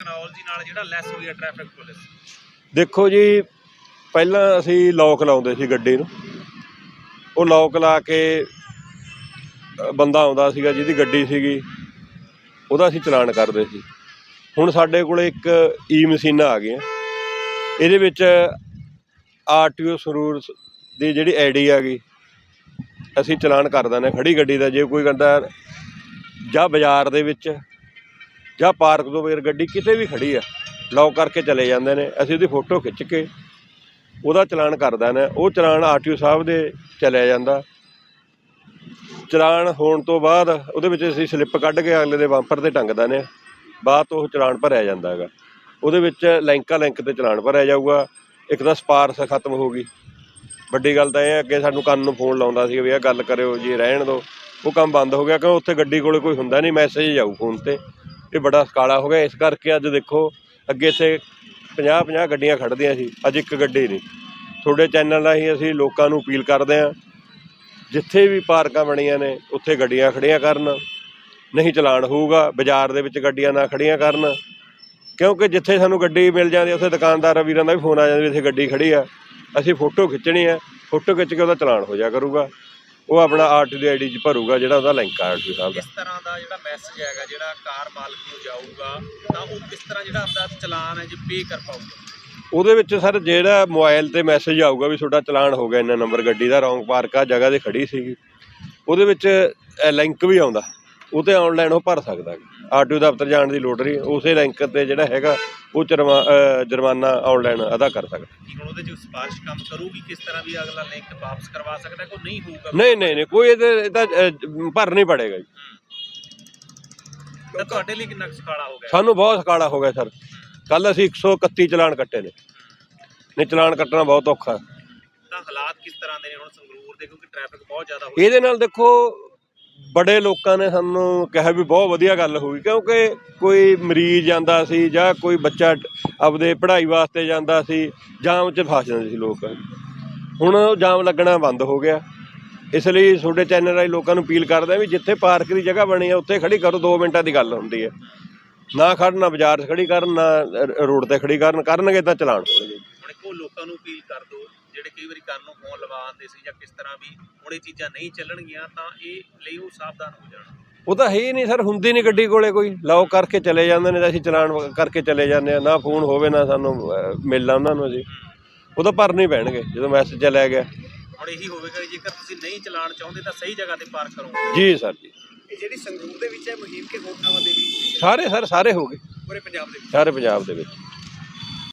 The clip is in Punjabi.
ਟੈਕਨੋਲੋਜੀ ਨਾਲ ਜਿਹੜਾ ਲੈਸ ਹੋਈ ਹੈ ਟ੍ਰੈਫਿਕ ਪੁਲਿਸ ਦੇਖੋ ਜੀ, ਪਹਿਲਾਂ ਅਸੀਂ ਲੋਕ ਲਾਉਂਦੇ ਸੀ ਗੱਡੀ ਨੂੰ। ਉਹ ਲੋਕ ਲਾ ਕੇ ਬੰਦਾ ਆਉਂਦਾ ਸੀਗਾ ਜਿਹਦੀ ਗੱਡੀ ਸੀਗੀ, ਉਹਦਾ ਅਸੀਂ ਚਲਾਨ ਕਰਦੇ ਸੀ। ਹੁਣ ਸਾਡੇ ਕੋਲ ਇੱਕ ਈ ਮਸ਼ੀਨਾਂ ਆ ਗਈਆਂ। ਇਹਦੇ ਵਿੱਚ ਆਰਟੀਓ ਸਰੂਰ ਦੀ ਜਿਹੜੀ ਆਈਡੀ ਆ ਗਈ, ਅਸੀਂ ਚਲਾਨ ਕਰ ਦਿੰਦੇ ਹਾਂ ਖੜੀ ਗੱਡੀ ਦਾ। ਜੇ ਕੋਈ ਕਹਿੰਦਾ, ਜਾਂ ਬਾਜ਼ਾਰ ਦੇ ਵਿੱਚ ਜਾਂ ਪਾਰਕ ਤੋਂ ਬਗੈਰ ਗੱਡੀ ਕਿਤੇ ਵੀ ਖੜੀ ਆ ਲੌਕ ਕਰਕੇ ਚਲੇ ਜਾਂਦੇ ਨੇ, ਅਸੀਂ ਉਹਦੀ ਫੋਟੋ ਖਿੱਚ ਕੇ ਉਹਦਾ ਚਲਾਨ ਕਰਦਾ ਦਿੰਦੇ ਉਹ ਚਲਾਨ ਆਰਟੀਓ ਸਾਹਿਬ ਦੇ ਚਲਿਆ ਜਾਂਦਾ। ਚਲਾਨ ਹੋਣ ਤੋਂ ਬਾਅਦ ਉਹਦੇ ਵਿੱਚ ਅਸੀਂ ਸਲਿੱਪ ਕੱਢ ਕੇ ਅਗਲੇ ਦੇ ਬੰਪਰ ਤੇ ਟੰਗਦਾ ਨੇ, ਬਾਅਦ ਤੋਂ ਉਹ ਚਲਾਨ ਭਰਿਆ ਜਾਂਦਾ ਹੈਗਾ। ਉਹਦੇ ਵਿੱਚ ਲਿੰਕਾ ਲੈਂਕ ਤੇ ਚਲਾਨ ਭਰਿਆ ਜਾਊਗਾ, ਇੱਕ ਤਾਂ ਸਪਾਰਸ ਖਤਮ ਹੋ ਗਈ। ਵੱਡੀ ਗੱਲ ਤਾਂ ਇਹ ਹੈ ਅੱਗੇ ਸਾਨੂੰ ਕੰਨ ਨੂੰ ਫੋਨ ਲਾਉਂਦਾ ਸੀ ਵੀ ਇਹ ਗੱਲ ਕਰਿਓ ਜੀ, ਰਹਿਣ ਦਿਓ। ਉਹ ਕੰਮ ਬੰਦ ਹੋ ਗਿਆ, ਕਿਉਂ ਉੱਥੇ ਗੱਡੀ ਕੋਲੇ ਕੋਈ ਹੁੰਦਾ ਨਹੀਂ ਮੈਸੇਜ ਜਾਊ ਫੋਨ ਤੇ। ਇਹ ਬੜਾ ਸਕਾਲਾ ਹੋ ਗਿਆ। ਇਸ ਕਰਕੇ ਅੱਜ ਦੇਖੋ, ਅੱਗੇ ਇੱਥੇ 50 50 ਗੱਡੀਆਂ ਖੜਦੀਆਂ ਸੀ। ਅੱਜ ਇੱਕ ਗੱਡੀ ਨਹੀਂ। ਤੁਹਾਡੇ ਚੈਨਲ ਰਾਹੀਂ ਅਸੀਂ ਲੋਕਾਂ ਨੂੰ ਅਪੀਲ ਕਰਦੇ ਹਾਂ, ਜਿੱਥੇ ਵੀ ਪਾਰਕਾਂ ਬਣੀਆਂ ਨੇ, ਉੱਥੇ ਗੱਡੀਆਂ ਖੜੀਆਂ ਕਰਨ। ਨਹੀਂ ਚਲਾਨ ਹੋਊਗਾ, ਬਾਜ਼ਾਰ ਦੇ ਵਿੱਚ ਗੱਡੀਆਂ ਨਾ ਖੜੀਆਂ ਕਰਨ। ਕਿਉਂਕਿ ਜਿੱਥੇ ਸਾਨੂੰ ਗੱਡੀ ਮਿਲ ਜਾਂਦੀ ਉੱਥੇ ਦੁਕਾਨਦਾਰ ਵੀਰਾਂ ਦਾ ਵੀ ਫੋਨ ਆ ਜਾਂਦਾ ਵੀ ਇੱਥੇ ਗੱਡੀ ਖੜੀ ਆ। ਅਸੀਂ ਫੋਟੋ ਖਿੱਚਣੀ ਆ, ਫੋਟੋ ਖਿੱਚ ਕੇ ਉਹਦਾ ਚਲਾਨ ਹੋ ਜਾ ਕਰੂਗਾ। ਉਹ ਆਪਣਾ ਆਰਟੀ ਦੀ ਆਈਡੀ 'ਚ ਭਰੂਗਾ ਜਿਹੜਾ ਉਹਦਾ ਲਿੰਕ ਆ ਆਰਟੀ ਸਾਹਿਬ ਦਾ। ਕਿਸ ਤਰ੍ਹਾਂ ਦਾ ਜਿਹੜਾ ਮੈਸੇਜ ਹੈਗਾ ਜਿਹੜਾ ਕਾਰ ਮਾਲਕ ਨੂੰ ਜਾਊਗਾ ਤਾਂ ਉਹ ਕਿਸ ਤਰ੍ਹਾਂ ਜਿਹੜਾ ਆਪਦਾ ਚਲਾਨ ਹੈ ਜੇ ਪੇ ਕਰ ਪਾਊਗਾ? ਉਹਦੇ ਵਿੱਚ ਸਰ ਜਿਹੜਾ ਮੋਬਾਈਲ ਤੇ ਮੈਸੇਜ ਆਊਗਾ ਵੀ ਤੁਹਾਡਾ ਚਲਾਨ ਹੋ ਗਿਆ ਇੰਨਾ ਨੰਬਰ ਗੱਡੀ ਦਾ ਰੌਂਗ ਪਾਰਕ ਆ ਜਗ੍ਹਾ ਤੇ ਖੜੀ ਸੀਗੀ। ਉਹਦੇ ਵਿੱਚ ਲਿੰਕ ਵੀ ਆਉਂਦਾ। ਉਹ ਤੇ ਆਨਲਾਈਨ ਉਹ ਭਰ ਸਕਦਾ ਆਰਟੀਓ ਦਫ਼ਤਰ ਜਾਣ ਦੀ ਲੋੜ ਨਹੀਂ ਉਸੇ ਲਿੰਕ ਤੇ ਜਿਹੜਾ ਹੈਗਾ ਉਹ ਜੁਰਮਾਨਾ ਆਨਲਾਈਨ ਅਦਾ ਕਰ ਸਕਦਾ। ਹੁਣ ਉਹਦੇ ਚ ਸਿਫਾਰਿਸ਼ ਕੰਮ ਕਰੂਗੀ ਕਿਸ ਤਰ੍ਹਾਂ ਵੀ ਅਗਲਾ ਲਿੰਕ ਵਾਪਸ ਕਰਵਾ ਸਕਦਾ ਕੋਈ ਨਹੀਂ ਹੋਊਗਾ? ਨਹੀਂ ਨਹੀਂ ਨਹੀਂ ਕੋਈ ਇਹਦੇ ਇਹਦਾ ਅਹ, ਭਰ ਨਹੀਂ ਪੜੇਗਾ ਜੀ। ਤਾਂ ਤੁਹਾਡੇ ਲਈ ਕਿੰਨਾ ਕੁ ਸੁਖਾਲਾ ਹੋ ਗਿਆ? ਸਾਨੂੰ ਬਹੁਤ ਸਕਾਲਾ ਹੋ ਗਿਆ ਸਰ। ਕੱਲ ਅਸੀਂ 131 ਚਲਾਨ ਕੱਟੇ ਨੇ। ਨਹੀਂ ਚਲਾਨ ਕੱਟਣਾ ਬਹੁਤ ਔਖਾ। ਤਾਂ ਹਾਲਾਤ ਕਿਸ ਤਰ੍ਹਾਂ ਦੇ ਨੇ? ਹੁਣ ਸੰਗਰੂਰ ਦੇ ਕਿਉਂਕਿ ਟ੍ਰੈਫਿਕ ਬਹੁਤ ਜ਼ਿਆਦਾ ਹੋ ਇਹਦੇ ਨਾਲ ਦੇਖੋ ਬੜੇ ਲੋਕਾਂ ਨੇ ਸਾਨੂੰ ਕਿਹਾ ਵੀ ਬਹੁਤ ਵਧੀਆ ਗੱਲ ਹੋਈ, ਕਿਉਂਕਿ ਕੋਈ ਮਰੀਜ਼ ਜਾਂਦਾ ਸੀ ਜਾਂ ਕੋਈ ਬੱਚਾ ਆਪਦੇ ਪੜ੍ਹਾਈ ਵਾਸਤੇ ਜਾਂਦਾ ਸੀ, ਜਾਮ 'ਚ ਫਸ ਜਾਂਦੇ ਸੀ ਲੋਕ। ਹੁਣ ਉਹ ਜਾਮ ਲੱਗਣਾ ਬੰਦ ਹੋ ਗਿਆ। ਇਸ ਲਈ ਤੁਹਾਡੇ ਚੈਨਲ ਰਾਹੀਂ ਲੋਕਾਂ ਨੂੰ ਅਪੀਲ ਕਰਦੇ ਆ ਵੀ ਜਿੱਥੇ ਪਾਰਕ ਦੀ ਜਗ੍ਹਾ ਬਣੀ ਹੈ ਉੱਥੇ ਖੜੀ ਕਰੋ 2 ਮਿੰਟਾਂ ਦੀ ਗੱਲ ਹੁੰਦੀ ਹੈ ਨਾ ਖੜਨ ਨਾ ਬਾਜ਼ਾਰ 'ਚ ਖੜੀ ਕਰਨ, ਨਾ ਰੋਡ ਤੇ ਖੜੀ ਕਰਨ, ਕਰਨਗੇ ਤਾਂ ਚਲਾਨ ਹੋਣਗੇ ਲੋਕਾਂ ਨੂੰ ਅਪੀਲ ਕਰ ਦਿਓ ਜਿਹੜੇ ਕਈ ਵਾਰੀ ਕੰਨ ਨੂੰ ਫੋਨ ਲਵਾ ਆਉਂਦੇ ਸੀ ਜਾਂ ਕਿਸ ਤਰ੍ਹਾਂ ਵੀ ਹੁਣ ਇਹ ਚੀਜ਼ਾਂ ਨਹੀਂ ਚੱਲਣਗੀਆਂ ਤਾਂ ਇਹ ਲਈ ਉਹ ਸਾਵਧਾਨ ਹੋ ਜਾਣ। ਉਹ ਤਾਂ ਹੈ ਹੀ ਨਹੀਂ ਸਰ ਹੁੰਦੀ ਨਹੀਂ ਗੱਡੀ ਕੋਲੇ ਕੋਈ। ਲੌਕ ਕਰਕੇ ਚਲੇ ਜਾਂਦੇ ਨੇ ਤਾਂ ਅਸੀਂ ਚਲਾਨ ਕਰਕੇ ਚਲੇ ਜਾਂਦੇ ਆ ਨਾ ਫੋਨ ਹੋਵੇ ਨਾ ਸਾਨੂੰ ਮਿਲਣਾ ਉਹਨਾਂ ਨੂੰ ਅਸੀਂ ਉਹ ਤਾਂ ਭਰਨੇ ਹੀ ਪੈਣਗੇ ਜਦੋਂ ਮੈਸੇਜ ਚਲਿਆ ਗਿਆ। ਹੁਣ ਇਹੀ ਹੋਵੇਗਾ ਜੇਕਰ ਤੁਸੀਂ ਨਹੀਂ ਚਲਾਉਣ ਚਾਹੁੰਦੇ ਤਾਂ ਸਹੀ ਜਗ੍ਹਾ ਤੇ ਪਾਰਕ ਕਰੋ ਜੀ ਸਰ ਜੀ। ਇਹ ਜਿਹੜੀ ਸੰਗਰੂਰ ਦੇ ਵਿੱਚ ਹੈ ਮੁਹਿੰਮ ਕੇ ਹੋਰ ਥਾਵਾਂ ਦੇ ਵੀ ਸਾਰੇ ਸਰ ਸਾਰੇ ਹੋ ਗਏ। ਪੂਰੇ ਪੰਜਾਬ ਦੇ ਵਿੱਚ? ਸਾਰੇ ਪੰਜਾਬ ਦੇ ਵਿੱਚ।